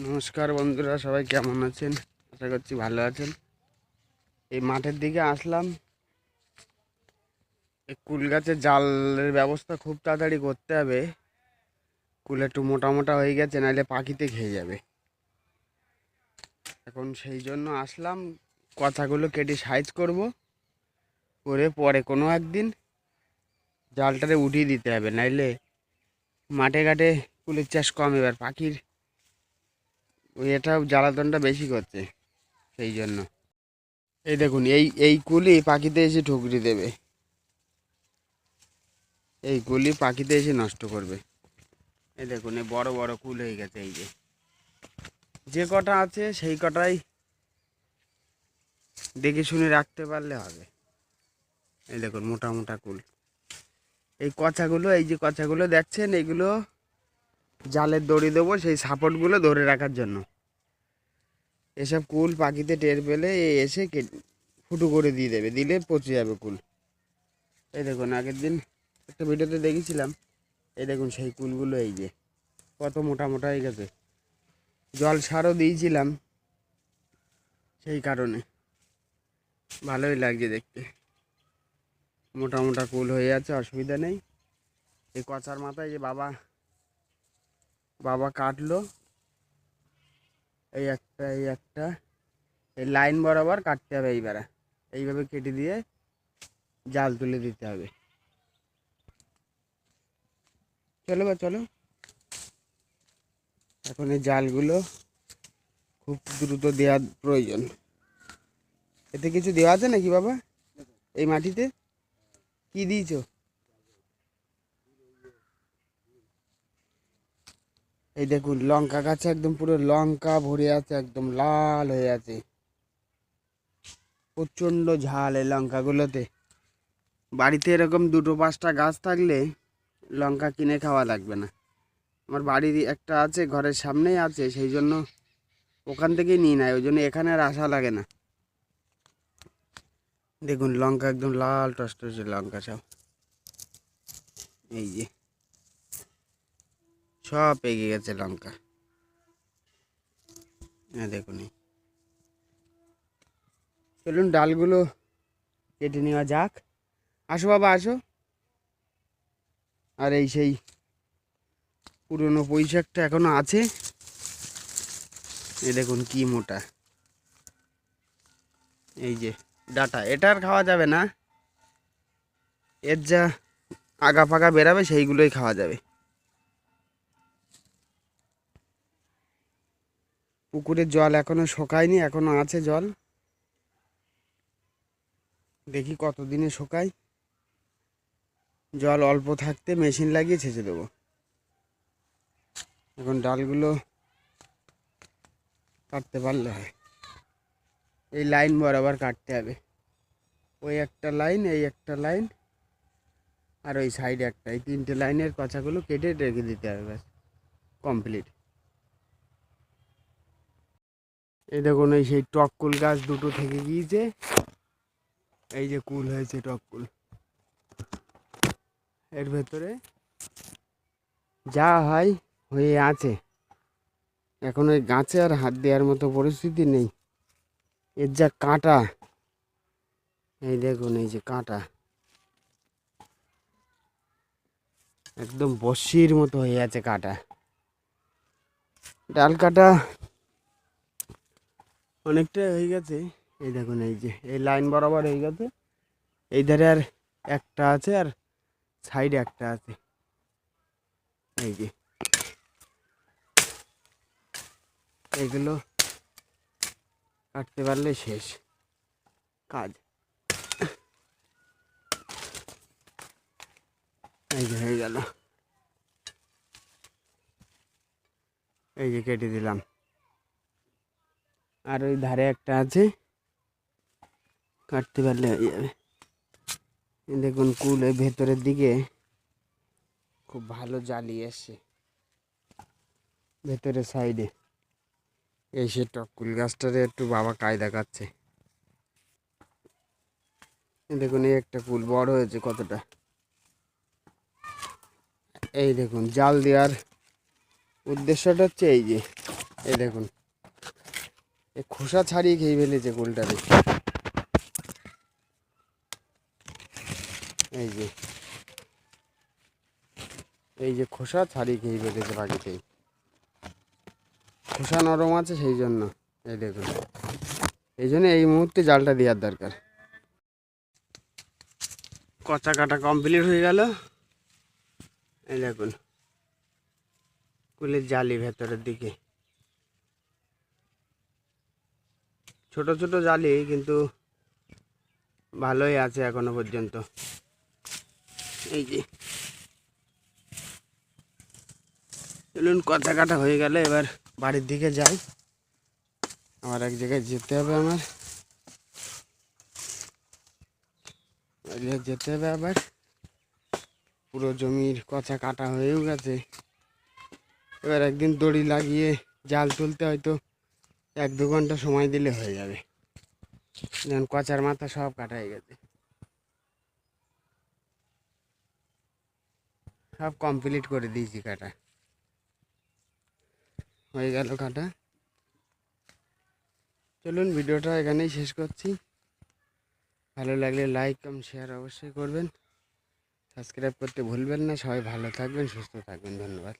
নমস্কার বন্ধুরা, সবাই কেমন আছেন? আশা করছি ভালো আছেন। এই মাঠের দিকে আসলাম। এই কুল গাছের জালের ব্যবস্থা খুব তাড়াতাড়ি করতে হবে। কুল একটু মোটা মোটা হয়ে গেছে, নাহলে পাখিতে খেয়ে যাবে। এখন সেই জন্য আসলাম। কথাগুলো কেটে সাইজ করব। করে পরে কোনো একদিন জালটারে উঠিয়ে দিতে হবে। নাইলে মাঠে ঘাটে কুলের চাষ কম, এবার পাখির এটা জ্বালাতনটা বেশি করছে, সেই জন্য। এই দেখুন, এই এই কুলি পাখিতে এসে ঠুকরি দেবে। এই কুলি পাখিতে এসে নষ্ট করবে। এই দেখুন, এই বড় বড় কুল হয়ে গেছে এই যে। যে কটা আছে, সেই কটাই দেখে শুনে রাখতে পারলে হবে। এই দেখুন, মোটা মোটা কুল। এই কচাগুলো, এই যে কচাগুলো দেখছেন, এগুলো জালের দড়ি দেবো সেই সাপোর্টগুলো ধরে রাখার জন্য। এসব কুল পাখিতে টের পেলে এসে ফুটো করে দিয়ে দেবে, দিলে পচে যাবে কুল। এই দেখুন, আগের দিন একটা ভিডিওতে দেখেছিলাম, এই দেখুন সেই কুলগুলো এই যে, কত মোটা মোটা হয়ে গেছে। জল সারও দিয়েছিলাম সেই কারণে। ভালোই লাগছে দেখতে। মোটা মোটা কুল হয়ে আছে, অসুবিধা নেই। এই কচার মাথায় যে বাবা বাবা কাটলো। এই একটা এই একটা, এই লাইন বরাবর কাটতে হবে এইবারে। এইভাবে কেটে দিয়ে জাল তুলে দিতে হবে। চলো বা, চলো। এখন এই জালগুলো খুব দ্রুত দেওয়ার প্রয়োজন। এতে কিছু দেওয়া আছে নাকি বাবা? এই মাটিতে? কি দিয়েছ? এই দেখুন, লঙ্কা গাছে একদম পুরো লঙ্কা ভরে আছে, একদম লাল হয়ে আছে। প্রচণ্ড ঝাল এই লঙ্কাগুলোতে। বাড়িতে এরকম দুটো পাঁচটা গাছ থাকলে লঙ্কা কিনে খাওয়া লাগবে না। আমার বাড়ির একটা আছে, ঘরের সামনেই আছে, সেই জন্য ওখান থেকেই নিয়ে নেয়, ওই জন্য এখানে আর আসা লাগে না। দেখুন, লঙ্কা একদম লাল টসটসে লঙ্কা সব। এই যে। সব পেকে গেছে লঙ্কা। হ্যাঁ দেখুন। চলুন ডালগুলো কেটে নেওয়া যাক। আসো বাবা, আসো। আর এই সেই পুরনো পুঁইশাকটা এখনও আছে। এই দেখুন কি মোটা। এই যে ডাটা, এটা আর খাওয়া যাবে না। এর যা আগা ফাগা বেরাবে সেইগুলোই খাওয়া যাবে। পুকুরের জল এখনও শোকায়নি, এখনও আছে জল। দেখি কতদিনে শোকায়। জল অল্প থাকতে মেশিন লাগিয়ে ছেঁচে দেবো। এখন ডালগুলো কাটতে পারলে হয়। এই লাইন বরাবর কাটতে হবে। ওই একটা লাইন, এই একটা লাইন, আর ওই সাইডে একটা এই তিনটে লাইনের কচাগুলো কেটে রেখে দিতে হবে ব্যাস, কমপ্লিট। এই দেখুন, এই সেই টক কুল গাছ দুটো থেকে গিয়েছে। এই যে কুল হয়েছে টক কুল। এর ভেতরে যা হয় হয়ে আছে। এখন ওই গাছে আর হাত দেওয়ার মতো পরিস্থিতি নেই। এর যা কাঁটা, এই দেখুন, এই যে কাঁটা। একদম বসির মতো হয়ে আছে কাঁটা। ডাল কাটা অনেকটা হয়ে গেছে। এই দেখুন, এই যে, এই লাইন বরাবর হয়ে গেছে। এই ধারে আর একটা আছে আর সাইডে একটা আছে। এই যে, এগুলো কাটতে পারলে শেষ কাজ। এই যে, হয়ে গেল। এই যে, কেটে দিলাম। আর ওই ধারে একটা আছে। কাটতে পারলে হয়ে যাবে। দেখুন কুল এই ভেতরের দিকে খুব ভালো জালি এসছে। ভেতরের সাইডে। এসে টক কুল গাছটারে একটু বাবা কায়দা এই দেখুন, এই একটা কুল বড় হয়েছে কতটা। এই দেখুন, জাল দেওয়ার উদ্দেশ্যটা হচ্ছে এই যে। এই দেখুন এই খোসা ছাড়িয়ে খেয়ে ফেলেছে কুলটারে এই যে। এই যে খোসা ছাড়িয়ে খেয়ে ফেলেছে পাখিতেই খোসা নরম আছে সেই জন্য, এই দেখুন। এই জন্য এই মুহূর্তে জালটা দেওয়ার দরকার। কচা কাটা কমপ্লিট হয়ে গেল। এই দেখুন। কুলের জালি ভেতরের দিকে। ছোট ছোট জালি, কিন্তু ভালোই আছে এখনও পর্যন্ত। এই যে। চলুন কচা কাটা হয়ে গেলে এবার বাড়ির দিকে যাই। আমার এক জায়গায় যেতে হবে আমার। যেতে হবে আবার। পুরো জমির কচা কাটা হয়েও গেছে। এবার একদিন দড়ি লাগিয়ে জাল তুলতে হয়তো এক দু ঘণ্টা সময় দিলে হয়ে যাবে। যেমন কচার মাথা সব কাটা হয়ে গেছে। সব কমপ্লিট করে দিয়েছি কাটা। হয়ে গেল কাটা। চলুন, ভিডিওটা এখানেই শেষ করছি। ভালো লাগলে লাইক কম শেয়ার অবশ্যই করবেন। সাবস্ক্রাইব করতে ভুলবেন না। সবাই ভালো থাকবেন, সুস্থ থাকবেন। ধন্যবাদ।